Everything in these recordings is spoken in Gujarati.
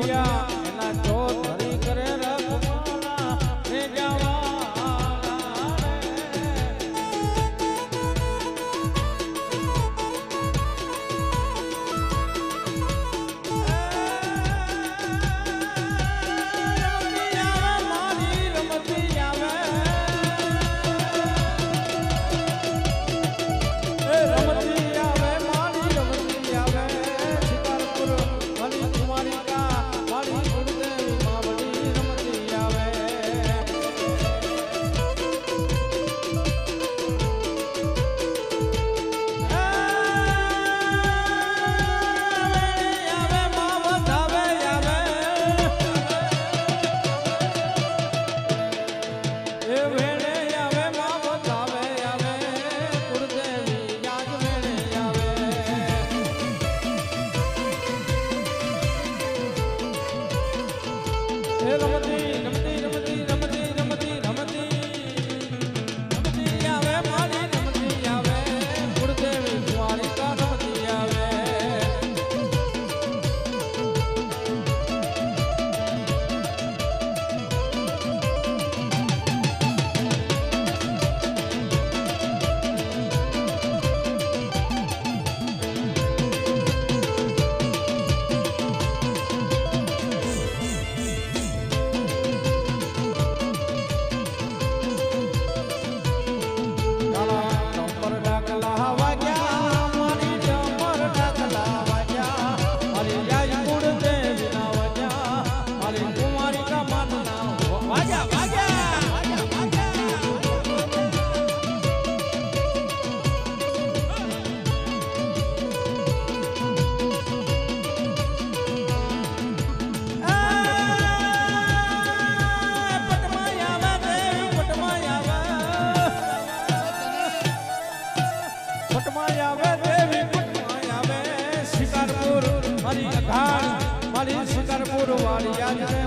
ગોઠિયા એ શિકારપુર યાદ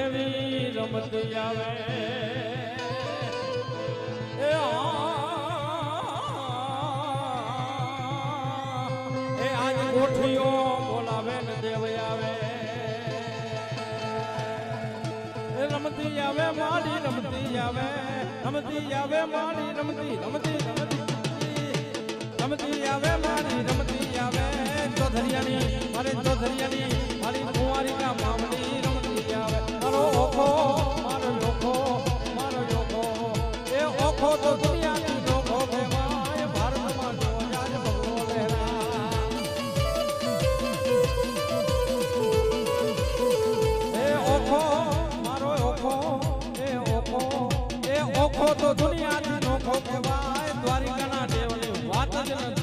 મારી રમત આવે. એ બોલાવે ને દેવ આવે. રમતી આવે મારી રમતી આવે. રમતી આવે મારી રમતી રમતી રમતી રમતી. આવે મારી રમતી આવે. મારે ચોધરિયાની મારી વાત જ ન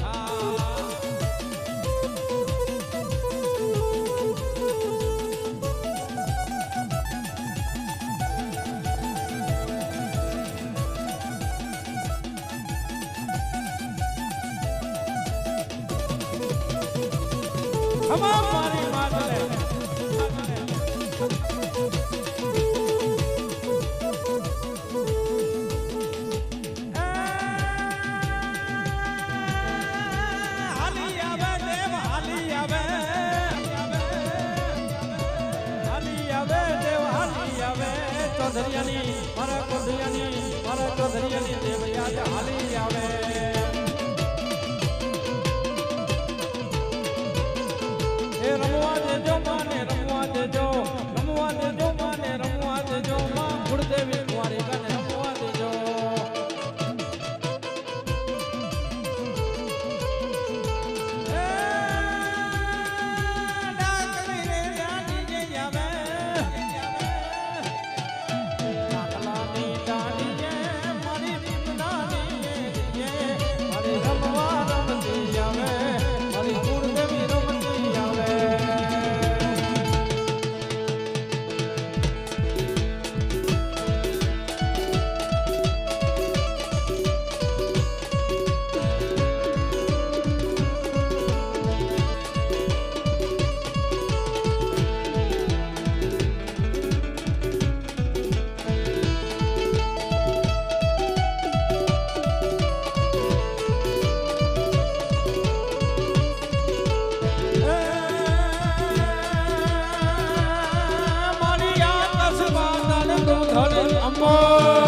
ચૌધરિયાની મારા કોઢિયાની મારા કોઢિયાની દેવ યાદ હાલી આવે. એ રમવા દેજો માને, રમવા દેજો. more.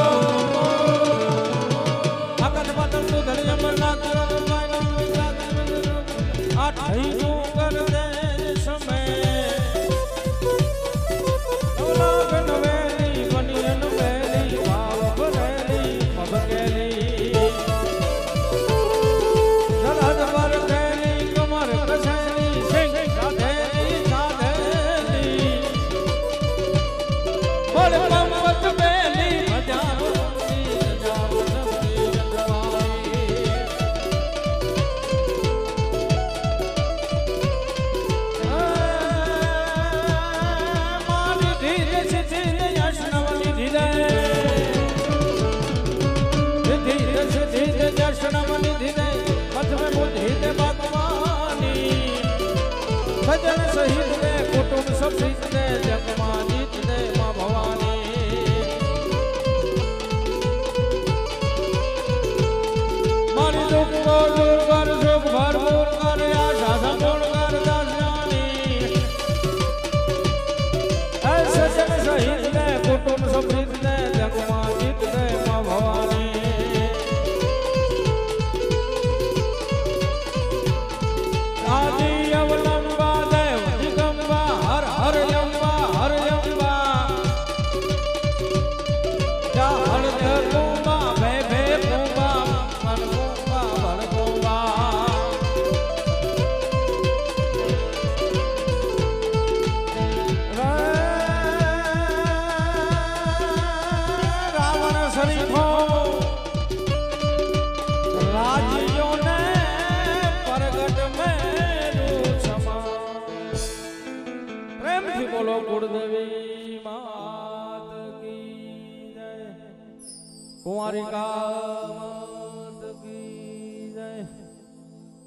બોલો કુળદેવી માત કી જય કુંવારિકા માત કી જય,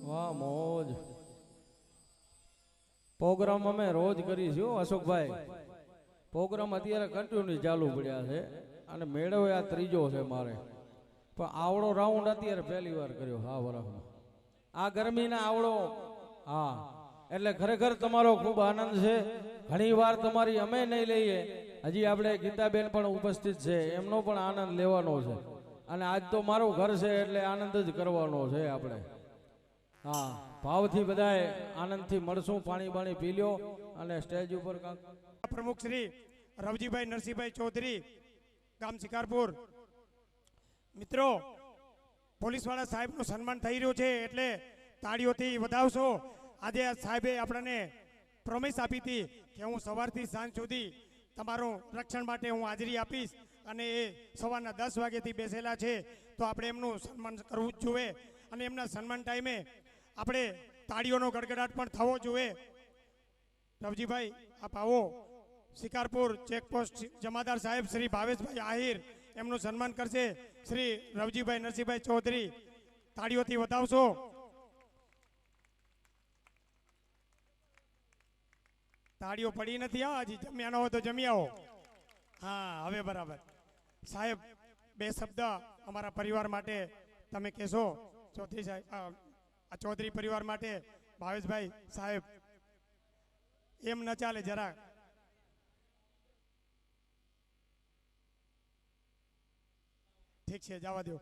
વાહ મોજ. પ્રોગ્રામ અમે રોજ કરીશું અશોકભાઈ. પ્રોગ્રામ અત્યારે કન્ટિન્યુ ચાલુ પડ્યા છે અને મેળવે આ ત્રીજો છે મારે. પણ આવડો રાઉન્ડ અત્યારે પહેલી વાર કર્યો, હા, બરાબર. આ ગરમીના આવડો, હા. એટલે ખરેખર તમારો ખૂબ આનંદ છે. ઘણી વાર તમારી અમે નહીં લઈએ. હજી આપણે ગીતાબેન પણ ઉપસ્થિત છે. એમનો પણ આનંદ લેવાનો છે. અને આજ તો મારું ઘર છે એટલે આનંદ જ કરવાનો છે આપણે. હા, ભાવથી બધાએ આનંદથી મળશું પાણી બાણી પી લ્યો અને સ્ટેજ ઉપર પ્રમુખ શ્રી રવજીભાઈ નરસિંહભાઈ ચૌધરી, ગામ શિકારપુર. મિત્રો, પોલીસવાળા સાહેબનું સન્માન થઈ રહ્યું છે એટલે તાળીઓથી વધાવશો. આજે સાહેબે આપણને પ્રોમિસ આપી હતી કે હું સવારથી સાંજ સુધી તમારું રક્ષણ માટે હું હાજરી આપીશ અને એ સવારના દસ વાગ્યાથી બેસેલા છે. તો આપણે એમનું સન્માન કરવું જ જોઈએ અને એમના સન્માન ટાઈમે આપણે તાળીઓનો ગડગડાટ પણ થવો જોઈએ. રવજીભાઈ આપ આવો. શિકારપુર ચેકપોસ્ટ જમાદાર સાહેબ શ્રી ભાવેશભાઈ આહિર એમનું સન્માન કરશે. શ્રી રવજીભાઈ નરસિંહભાઈ ચૌધરી, તાળીઓથી વધાવશો. તાળીઓ પડી નથી, હા, હજી જમ્યા ન હોય તો જમી આવો. હા, હવે બરાબર. સાહેબ, બે શબ્દ અમારા પરિવાર માટે તમે કહેશો? ચૌધરી આ ચૌધરી પરિવાર માટે ભાવેશભાઈ સાહેબ, એમ ન ચાલે જરા ઠીક છે, જવા દો.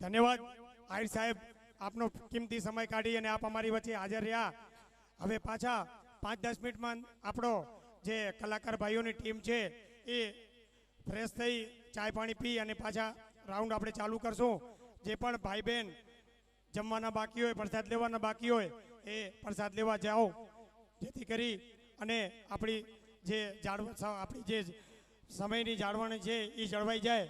ધન્યવાદ. આહિર સાહેબ, આપનો કિંમતી સમય કાઢી અને આપ અમારી વચ્ચે હાજર રહ્યા. હવે પાછા પાંચ દસ મિનિટમાં આપણો જે કલાકાર ભાઈઓની ટીમ છે, એ ફ્રેશ થઈ ચાય પાણી પી અને પાછા રાઉન્ડ આપણે ચાલુ કરશું. જે પણ ભાઈ બહેન જમવાના બાકી હોય, પ્રસાદ લેવાના બાકી હોય, એ પ્રસાદ લેવા જાઓ. જેથી કરી અને આપણી જે જાળવ આપણી જે સમયની જાળવણી છે, એ જળવાઈ જાય.